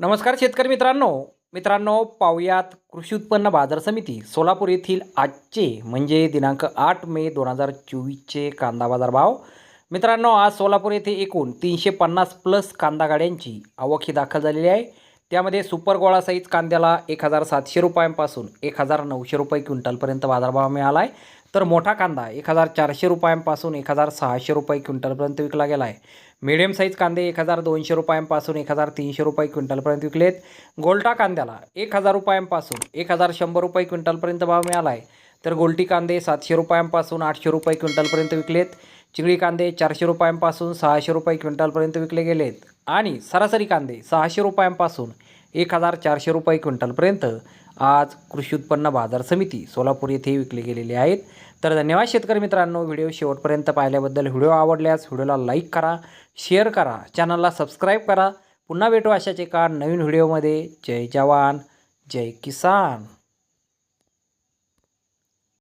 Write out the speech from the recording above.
नमस्कार शेतकरी मित्रांनो. मित्रांनो पाहुयात कृषी उत्पन्न बाजार समिती सोलापूर येथील आजचे म्हणजे दिनांक आठ मे दोन हजार चोवीसचे कांदा बाजार भाव मित्रांनो आज सोलापूर येथे एकूण तीनशे पन्नास प्लस कांदा गाड्यांची आवक ही दाखल झालेली आहे. त्यामध्ये सुपर गोळा साईज कांद्याला एक हजार सातशे रुपयांपासून एक हजार नऊशे रुपये क्विंटलपर्यंत बाजारभाव मिळाला आहे. तर मोठा कांदा एक हजार चारशे रुपयांपासून एक हजार सहाशे रुपये क्विंटलपर्यंत विकला गेला आहे मिडियम साईज कांदे एक हजार दोनशे रुपयांपासून एक हजार तीनशे रुपये क्विंटलपर्यंत विकलेत. गोल्टा कांद्याला एक हजार रुपयांपासून एक हजार शंभर रुपये क्विंटलपर्यंत भाव मिळाला आहे तर गोल्टी कांदे सातशे रुपयांपासून आठशे रुपये क्विंटलपर्यंत विकलेत. चिंगळी कांदे चारशे रुपयांपासून सहाशे रुपये क्विंटलपर्यंत विकले गेलेत. आणि सरासरी कांदे सहाशे रुपयांपासून एक हजार चारशे रुपये क्विंटलपर्यंत आज कृषी उत्पन्न बाजार समिती सोलापूर येथे विकले गेलेले आहेत. तर धन्यवाद शेतकरी मित्रांनो व्हिडिओ शेवटपर्यंत पाहिल्याबद्दल व्हिडिओ आवडल्यास व्हिडिओला लाईक करा शेअर करा चॅनलला सबस्क्राईब करा. पुन्हा भेटू अशाच एका नवीन व्हिडिओमध्ये. जय जवान जय किसान.